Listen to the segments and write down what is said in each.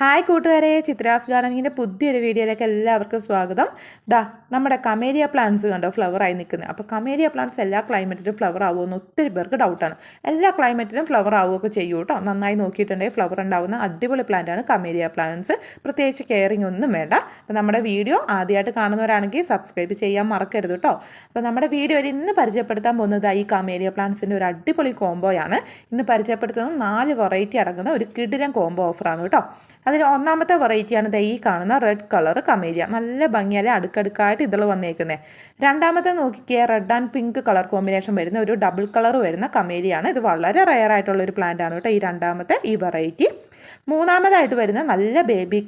Hi കൂട്ടുകാരെ ചിത്രാസ് ഗാർഡനിങ്ങിന്റെ പുതിയൊരു വീഡിയോയിലേക്ക് എല്ലാവർക്കും സ്വാഗതം. ദാ നമ്മുടെ കമേരിയ പ്ലാന്റ്സ് കണ്ടോ? ഫ്ലവർ ആയി നിൽക്കുന്നത് അപ്പോൾ കമേരിയ പ്ലാന്റ്സ് എല്ലാ ക്ലൈമറ്റിലും ഫ്ലവർ ആവുമെന്ന് ഒത്തിരി പേർക്ക് ഡൗട്ടാണ് എല്ലാ ക്ലൈമറ്റിലും ഫ്ലവർ ആവുകയൊക്കെ ചെയ്യൂ കേട്ടോ. നന്നായി നോക്കിയിട്ടുണ്ടെങ്കിൽ ഫ്ലവർ ഉണ്ടാവുന്ന അടിപൊളി പ്ലാന്റാണ് കമേരിയ പ്ലാന്റ്സ്. പ്രത്യേകിച്ച് കെയറിങ് ഒന്നും വേണ്ട. അപ്പോൾ നമ്മുടെ വീഡിയോ ആദ്യമായിട്ട് കാണുന്നവരാണെങ്കിൽ സബ്സ്ക്രൈബ് ചെയ്യാൻ മറക്കരുത് കേട്ടോ. അപ്പോൾ നമ്മുടെ വീഡിയോയിൽ ഇന്ന് പരിചയപ്പെടുത്താൻ പോകുന്നത് ഈ കമേരിയ പ്ലാന്റ്സിന്റെ ഒരു അടിപൊളി കോംബോയാണ് ഇന്ന് പരിചയപ്പെടുത്തുന്നത് നാല് വെറൈറ്റി അടങ്ങുന്ന ഒരു കിടിലം കോംബോ ഓഫറാണ് കേട്ടോ. അതിൽ ഒന്നാമത്തെ വെറൈറ്റിയാണ് ദേ ഈ കാണുന്ന റെഡ് കളർ കമേലിയ നല്ല ഭംഗിയാലെ അടുക്കടുക്കായിട്ട് ഇതൾ വന്നേക്കുന്നത് രണ്ടാമത്തെ നോക്കിക്കിയ red and pink colour combination വരുന്ന ഒരു ഡബിൾ കളർ വരുന്ന കമേലിയാണ് ഇത് വളരെ റയർ ആയിട്ടുള്ള ഒരു പ്ലാന്റ് ആണ് കേട്ടോ ഈ രണ്ടാമത്തെ ഈ വെറൈറ്റി മൂന്നാമതായിട്ട് വരുന്ന നല്ല ബേബി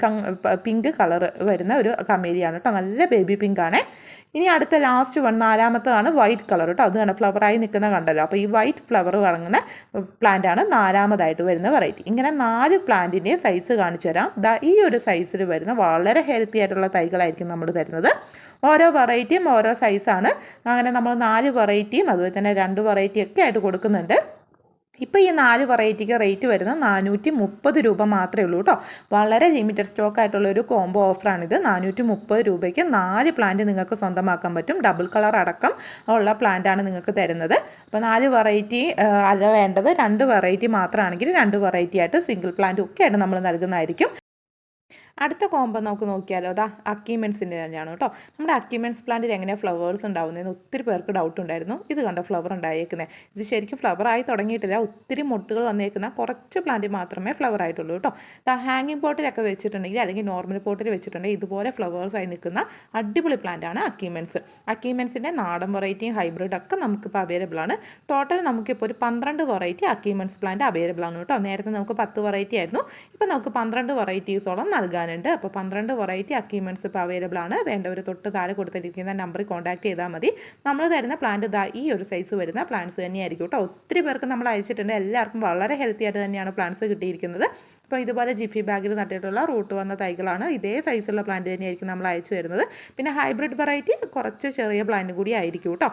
പിങ്ക് കളർ വരുന്ന ഒരു കമേലിയാണ് കേട്ടോ നല്ല ബേബി പിങ്ക് ആണ്. ഇനി അടുത്ത ലാസ്റ്റ് വൺ നാലാമത്തതാണ് വൈറ്റ് കളർ കേട്ടോ അത് കണ്ട ഫ്ലവറായി നിൽക്കുന്ന കണ്ടല്ലോ. അപ്പോൾ ഈ വൈറ്റ് ഫ്ലവർ അടങ്ങുന്ന പ്ലാന്റ് ആണ് നാലാമതായിട്ട് വരുന്ന വെറൈറ്റി ഇങ്ങനെ നാല് പ്ലാന്റിന്റെ സൈസ് കാണിച്ചു തരാം. ദാ ഈ ഒരു സൈസിൽ വരുന്ന വളരെ ഹെൽത്തി ആയിട്ടുള്ള തൈകളായിരിക്കും നമ്മൾ തരുന്നത്. ഓരോ വെറൈറ്റിയും ഓരോ സൈസാണ് അങ്ങനെ നമ്മൾ നാല് വെറൈറ്റിയും അതുപോലെ തന്നെ രണ്ട് വെറൈറ്റിയൊക്കെ ആയിട്ട് കൊടുക്കുന്നുണ്ട്. ഇപ്പോൾ ഈ നാല് വെറൈറ്റിക്ക് റേറ്റ് വരുന്നത് നാനൂറ്റി മുപ്പത് രൂപ മാത്രമേ ഉള്ളൂ കേട്ടോ വളരെ ലിമിറ്റഡ് സ്റ്റോക്ക് ആയിട്ടുള്ള ഒരു കോംബോ ഓഫറാണിത് നാനൂറ്റി മുപ്പത് രൂപയ്ക്ക് നാല് പ്ലാന്റ് നിങ്ങൾക്ക് സ്വന്തമാക്കാൻ പറ്റും. ഡബിൾ കളർ അടക്കം ഉള്ള പ്ലാന്റാണ് നിങ്ങൾക്ക് തരുന്നത്. അപ്പോൾ നാല് വെറൈറ്റി അല്ല വേണ്ടത് രണ്ട് വെറൈറ്റി മാത്രമാണെങ്കിൽ രണ്ട് വെറൈറ്റി ആയിട്ട് സിംഗിൾ പ്ലാന്റ് ഒക്കെ ആയിട്ട് നമ്മൾ നൽകുന്നതായിരിക്കും. അടുത്ത കോമ്പോ നമുക്ക് നോക്കിയാലോ. അതാ അക്യൂമെൻസിന്റെ തന്നെയാണ് കേട്ടോ. നമ്മുടെ അക്യൂമെൻസ് പ്ലാന്റിൽ എങ്ങനെ ഫ്ലവേഴ്സ് ഉണ്ടാവുന്നതെന്ന് ഒത്തിരി പേർക്ക് ഡൗട്ട് ഉണ്ടായിരുന്നു. ഇത് കണ്ടോ ഫ്ലവർ ഉണ്ടായേക്കുന്നത് ഇത് ശരിക്കും ഫ്ലവർ ആയി തുടങ്ങിയിട്ടില്ല. ഒത്തിരി മുട്ടുകൾ വന്നേക്കുന്ന. കുറച്ച് പ്ലാന്റ് മാത്രമേ ഫ്ലവർ ആയിട്ടുള്ളൂ കേട്ടോ. ഹാങ്ങിങ് പോട്ടിലൊക്കെ വെച്ചിട്ടുണ്ടെങ്കിൽ അല്ലെങ്കിൽ നോർമൽ പോട്ടിൽ വെച്ചിട്ടുണ്ടെങ്കിൽ ഇതുപോലെ ഫ്ലവേഴ്സ് ആയി നിൽക്കുന്ന അടിപൊളി പ്ലാന്റ് ആണ് അക്യൂമെൻസിന്റെ നാടൻ വെറൈറ്റിയും ഹൈബ്രിഡ് ഒക്കെ നമുക്കിപ്പോൾ അവൈലബിൾ ആണ്. ടോട്ടൽ നമുക്കിപ്പോൾ ഒരു പന്ത്രണ്ട് വെറൈറ്റി അക്യൂമെൻസ് പ്ലാന്റ് അവൈലബിൾ ആണ് കേട്ടോ. നേരത്തെ നമുക്ക് പത്ത് വെറൈറ്റി ആയിരുന്നു. ഇപ്പോൾ നമുക്ക് പന്ത്രണ്ട് വെറൈറ്റീസോളം നൽകാനുണ്ട് അപ്പോൾ പന്ത്രണ്ട് വെറൈറ്റി അക്യൂമെന്റ്സ് ഇപ്പോൾ അവൈലബിൾ ആണ്. വേണ്ടവർ തൊട്ട് താഴെ കൊടുത്തിരിക്കുന്ന നമ്പറിൽ കോൺടാക്ട് ചെയ്താൽ മതി. നമ്മൾ തരുന്ന പ്ലാന്റ് ഇതാ ഈ ഒരു സൈസ് വരുന്ന പ്ലാന്റ്സ് തന്നെയായിരിക്കും കേട്ടോ ഒത്തിരി പേർക്ക് നമ്മൾ അയച്ചിട്ടുണ്ട്. എല്ലാവർക്കും വളരെ ഹെൽത്തി ആയിട്ട് തന്നെയാണ് പ്ലാന്റ്സ് കിട്ടിയിരിക്കുന്നത്. അപ്പോൾ ഇതുപോലെ ജിഫി ബാഗിൽ നട്ടിട്ടുള്ള റൂട്ട് വന്ന തൈകളാണ്. ഇതേ സൈസുള്ള പ്ലാന്റ് തന്നെയായിരിക്കും നമ്മൾ അയച്ചു തരുന്നത്. പിന്നെ ഹൈബ്രിഡ് വെറൈറ്റി കുറച്ച് ചെറിയ പ്ലാന്റ് കൂടി ആയിരിക്കും കേട്ടോ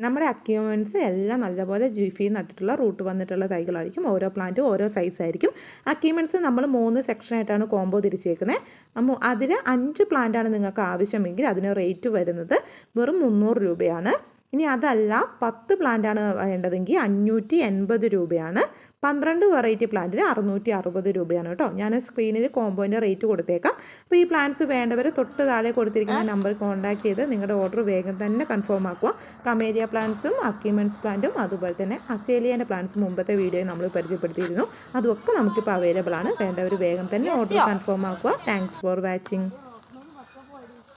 നമ്മുടെ അക്യൂമെൻസ് എല്ലാം നല്ലപോലെ ജിഫി നട്ടിട്ടുള്ള റൂട്ട് വന്നിട്ടുള്ള തൈകളായിരിക്കും. ഓരോ പ്ലാന്റും ഓരോ സൈസ് ആയിരിക്കും. അക്യൂമെന്റ്സ് നമ്മൾ മൂന്ന് സെക്ഷനായിട്ടാണ് കോംബോ തിരിച്ചേക്കുന്നത് അതിൽ അഞ്ച് പ്ലാന്റാണ് നിങ്ങൾക്ക് ആവശ്യമെങ്കിൽ അതിന് റേറ്റ് വരുന്നത് വെറും മുന്നൂറ് രൂപയാണ്. ഇനി അതല്ല പത്ത് പ്ലാന്റാണ് വേണ്ടതെങ്കിൽ അഞ്ഞൂറ്റി എൺപത് രൂപയാണ്. പന്ത്രണ്ട് വെറൈറ്റി പ്ലാന്റിന് അറുന്നൂറ്റി അറുപത് രൂപയാണ് കേട്ടോ. ഞാൻ സ്ക്രീനിൽ കോമ്പോന്റെ റേറ്റ് കൊടുത്തേക്കാം. അപ്പോൾ ഈ പ്ലാന്റ്സ് വേണ്ടവർ തൊട്ട് താഴെ കൊടുത്തിരിക്കുന്ന നമ്പർ കോൺടാക്ട് ചെയ്ത് നിങ്ങളുടെ ഓർഡർ വേഗം തന്നെ കൺഫേം ആക്കുക. കമേരിയ പ്ലാന്റ്സും അക്യൂമെൻസ് പ്ലാന്റും അതുപോലെ തന്നെ അസേലിയന്റെ പ്ലാന്റ്സ് മുമ്പത്തെ വീഡിയോയിൽ നമ്മൾ പരിചയപ്പെടുത്തിയിരുന്നു. അതൊക്കെ നമുക്കിപ്പോൾ അവൈലബിൾ ആണ്. വേണ്ടവർ വേഗം തന്നെ ഓർഡർ കൺഫേം ആക്കുക. Thanks for watching